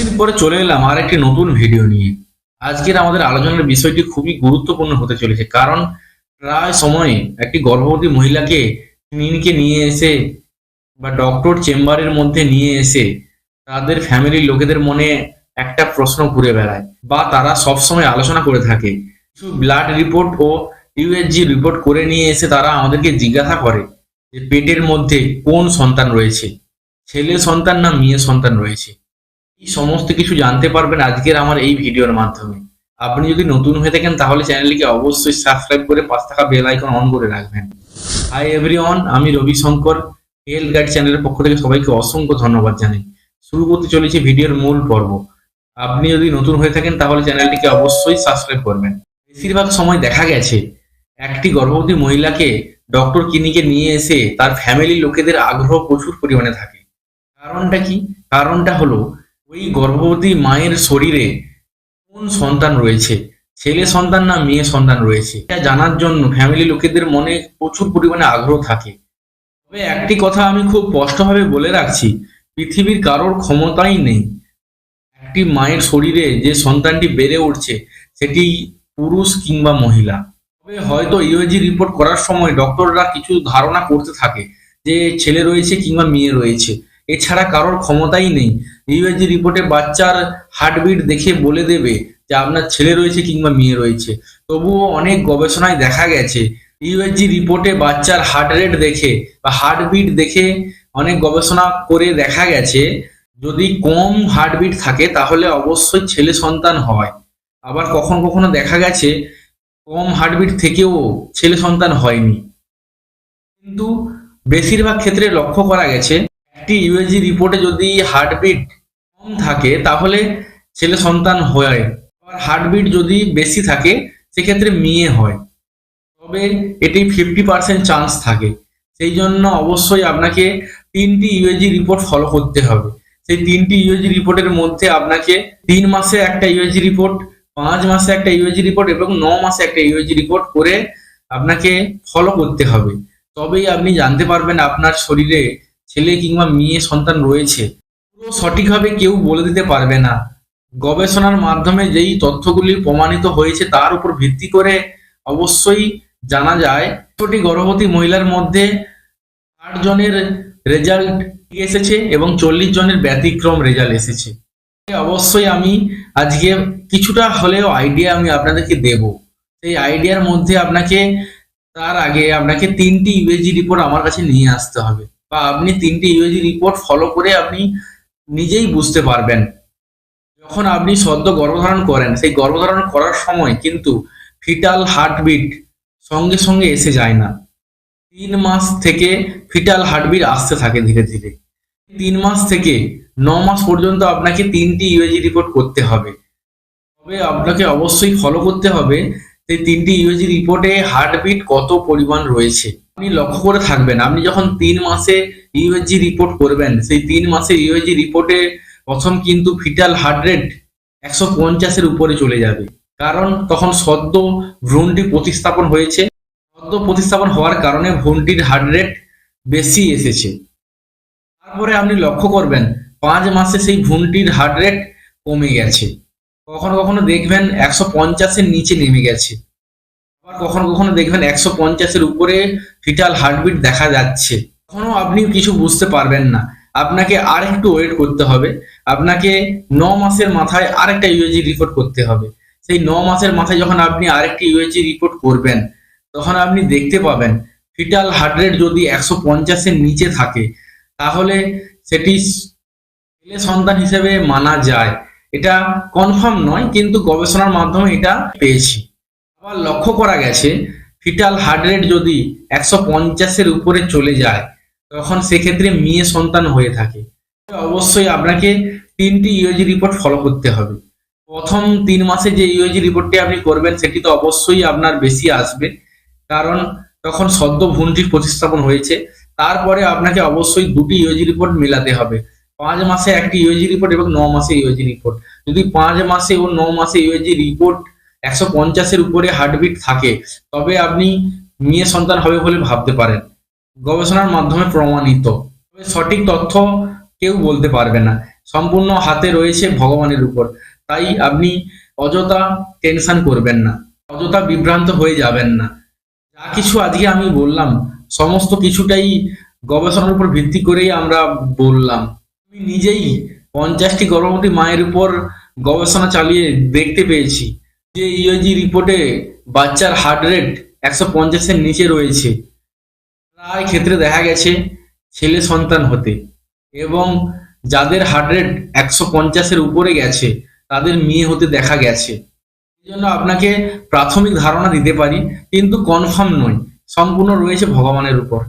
দিন পরে চলে এলাম আর একটি নতুন ভিডিও নিয়ে। আজকের আমাদের আলোচনার বিষয়টি খুবই গুরুত্বপূর্ণ হতে চলেছে, কারণ প্রায় সময় একটি গর্ভবতী মহিলাকে ক্লিনিকে নিয়ে এসে বা ডক্টর চেম্বারের মধ্যে নিয়ে এসে তাদের ফ্যামিলির লোকেদের মনে একটা প্রশ্ন ঘুরে বেড়ায় বা তারা সবসময় আলোচনা করে থাকে। কিছু ব্লাড রিপোর্ট ও ইউএসজি রিপোর্ট করে নিয়ে এসে তারা আমাদেরকে জিজ্ঞাসা করে যে পেটের মধ্যে কোন সন্তান রয়েছে? ছেলে সন্তান না মেয়ে সন্তান রয়েছে? এই সমস্ত কিছু জানতে পারবেন আজকের আমার এই ভিডিওর মাধ্যমে। আপনি যদি নতুন হয়ে থাকেন তাহলে চ্যানেলটিকে অবশ্যই সাবস্ক্রাইব করে পাশ থাকা বেল আইকন অন করে রাখবেন। হাই এভরিওয়ান আমি রবি শঙ্কর হেলথ গাইড চ্যানেলের পক্ষ থেকে সবাইকে অসংখ্য ধন্যবাদ জানাই। শুরু করতে চলেছে ভিডিওর মূল পর্ব। আপনি যদি নতুন হয়ে থাকেন তাহলে চ্যানেলটিকে অবশ্যই সাবস্ক্রাইব করবেন। বেশিরভাগ সময় দেখা গেছে, একটি গর্ভবতী মহিলাকে ডক্টর ক্লিনিকে নিয়ে এসে তার ফ্যামিলির লোকেদের আগ্রহ প্রচুর পরিমাণে থাকে। কারণটা কি? কারণটা হলো ওই গর্ভবতী মায়ের শরীরে কোন সন্তান রয়েছে? ছেলে সন্তান না মেয়ে সন্তান রয়েছে? এটা জানার জন্য ফ্যামিলি লোকেদের মনে প্রচুর পরিমাণে আগ্রহ থাকে। তবে একটি কথা আমি খুব স্পষ্টভাবে বলে রাখছি, পৃথিবীর কারোর ক্ষমতাই নেই। একটি মায়ের শরীরে যে সন্তানটি বেড়ে উঠছে, সেটি পুরুষ কিংবা মহিলা। তবে হয়তো ইউএজি রিপোর্ট করার সময় ডক্টররা কিছু ধারণা করতে থাকে যে ছেলে রয়েছে কিংবা মেয়ে রয়েছে। এছাড়া কারোর ক্ষমতাই নেই। ইউএজি রিপোর্টে বাচ্চার হার্টবিট দেখে বলে দেবে যে আপনার ছেলে রয়েছে কিংবা মেয়ে রয়েছে। তবুও অনেক গবেষণায় দেখা গেছে, ইউএসজি রিপোর্টে বাচ্চার হার্ট রেট দেখে বা হার্টবিট দেখে অনেক গবেষণা করে দেখা গেছে, যদি কম হার্টবিট থাকে তাহলে অবশ্যই ছেলে সন্তান হয়। আবার কখনো কখনো দেখা গেছে, কম হার্টবিট থেকেও ছেলে সন্তান হয়নি। কিন্তু বেশিরভাগ ক্ষেত্রে লক্ষ্য করা গেছে একটি ইউএজি রিপোর্টে যদি হার্টবিট কম থাকে, তাহলে ছেলে সন্তান হয়। আবার হার্টবিট যদি বেশি থাকে, সেক্ষেত্রে মেয়ে হয়। তবে এটি ফিফটি পার্সেন্ট চান্স থাকে। সেই জন্য অবশ্যই আপনাকে তিনটি ইউএজি রিপোর্ট ফলো করতে হবে। সেই তিনটি ইউএজি রিপোর্টের মধ্যে আপনাকে তিন মাসে একটা ইউএজি রিপোর্ট, পাঁচ মাসে একটা ইউএজি রিপোর্ট এবং ন মাসে একটা ইউএজি রিপোর্ট করে আপনাকে ফলো করতে হবে। তবেই আপনি জানতে পারবেন আপনার শরীরে ছেলে কিংবা মেয়ে সন্তান রয়েছে, পুরো সঠিকভাবে কেউ বলে দিতে পারবে না। গবেষণার মাধ্যমে যেই তথ্যগুলি প্রমাণিত হয়েছে তার উপর ভিত্তি করে অবশ্যই জানা যায়, ছোটি গর্ভবতী মহিলার মধ্যে আট জনের রেজাল্ট এসেছে এবং চল্লিশ জনের ব্যতিক্রম রেজাল্ট এসেছে। অবশ্যই আমি আজকে কিছুটা হলেও আইডিয়া আমি আপনাদেরকে দেব। সেই আইডিয়ার মধ্যে আপনাকে, তার আগে আপনাকে তিনটি ইউএজি রিপোর্ট আমার কাছে নিয়ে আসতে হবে। বা আপনি তিনটি ইউএজি রিপোর্ট ফলো করে আপনি নিজেই বুঝতে পারবেন। যখন আপনি সদ্য গর্ভধারণ করেন, সেই গর্ভধারণ করার সময় কিন্তু ফিটাল হার্টবিট সঙ্গে সঙ্গে এসে যায় না। তিন মাস থেকে ফিটাল হার্টবিট আসতে থাকে ধীরে ধীরে। তিন মাস থেকে ন মাস পর্যন্ত আপনাকে তিনটি ইউএজি রিপোর্ট করতে হবে। তবে আপনাকে অবশ্যই ফলো করতে হবে সেই তিনটি ইউএজি রিপোর্টে হার্টবিট কত পরিমাণ রয়েছে। আপনি লক্ষ্য করে থাকবেন। আপনি যখন তিন মাসে ইউএজি রিপোর্ট করবেন, সেই তিন মাসে ইউএজি রিপোর্টে প্রথম কিন্তু ফিটাল হার্ট রেট একশো পঞ্চাশের উপরে চলে যাবে। কারণ তখন সদ্য ভ্রূণটি প্রতিস্থাপন হয়েছে। সদ্য প্রতিস্থাপন হওয়ার কারণে ভ্রূণটির হার্ট রেট বেশি এসেছে। তারপরে আপনি লক্ষ্য করবেন, পাঁচ মাসে সেই ভ্রূণটির হার্ট রেট কমে গেছে। কখনো কখনো দেখবেন একশো পঞ্চাশের নিচে নেমে গেছে। কখনো কখনো দেখবেন একশো পঞ্চাশের উপরে ফিটাল হার্টবিট দেখা যাচ্ছে। কখনো আপনি কিছু বুঝতে পারবেন না। আপনাকে আর একটু ওয়েট করতে হবে। আপনাকে ন মাসের মাথায় আরেকটা ইউএজি রিপোর্ট করতে হবে। সেই ন মাসের মাথায় যখন আপনি আরেকটি ইউএজি রিপোর্ট করবেন, তখন আপনি দেখতে পাবেন ফিটাল হার্ট রেট যদি একশো পঞ্চাশের নিচে থাকে, তাহলে সেটি ছেলে সন্তান হিসেবে মানা যায়। এটা কনফার্ম নয়, কিন্তু গবেষণার মাধ্যমে এটা পেয়েছি। আবার লক্ষ্য করা গেছে ফিটাল হার্ট রেট যদি একশো পঞ্চাশের উপরে চলে যায়, তখন সেক্ষেত্রে মেয়ে সন্তান হয়ে থাকে। অবশ্যই আপনাকে তিনটি ইউএজি রিপোর্ট ফলো করতে হবে। প্রথম তিন মাসে যে ইউএজি রিপোর্টটি আপনি করবেন, সেটি তো অবশ্যই আপনার বেশি আসবে। কারণ তখন সদ্য ভ্রূণটির প্রতিস্থাপন হয়েছে। তারপরে আপনাকে অবশ্যই দুটি ইউএজি রিপোর্ট মেলাতে হবে। পাঁচ মাসে একটি ইউএজি রিপোর্ট এবং ন মাসে ইউএজি রিপোর্ট যদি পাঁচ মাসে ও ন মাসে ইউএজি রিপোর্ট একশো পঞ্চাশের উপরে হার্টবিট থাকে, তবে আপনি মেয়ে সন্তান হবে বলে ভাবতে পারেন। গবেষণার মাধ্যমে প্রমাণিত। সঠিক তথ্য কেউ বলতে পারবে না। সম্পূর্ণ হাতে রয়েছে ভগবানের উপর। তাই আপনি অযথা টেনশন করবেন না। অযথা বিভ্রান্ত হয়ে যাবেন না। যা কিছু আজকে আমি বললাম, সমস্ত কিছুটাই গবেষণার উপর ভিত্তি করেই আমরা বললাম। আমি নিজেই পঞ্চাশটি গর্ভবতী মায়ের উপর গবেষণা চালিয়ে দেখতে পেয়েছি। যে ইওজি রিপোর্টে বাচ্চার হার্ট রেট একশো পঞ্চাশের নিচে রয়েছে। প্রায় ক্ষেত্রে দেখা গেছে ছেলে সন্তান হতে। এবং যাদের হার্ট রেট একশো পঞ্চাশের উপরে গেছে, তাদের মেয়ে হতে দেখা গেছে। এই জন্য আপনাকে প্রাথমিক ধারণা দিতে পারি, কিন্তু কনফার্ম নয়। সম্পূর্ণ রয়েছে ভগবানের উপর।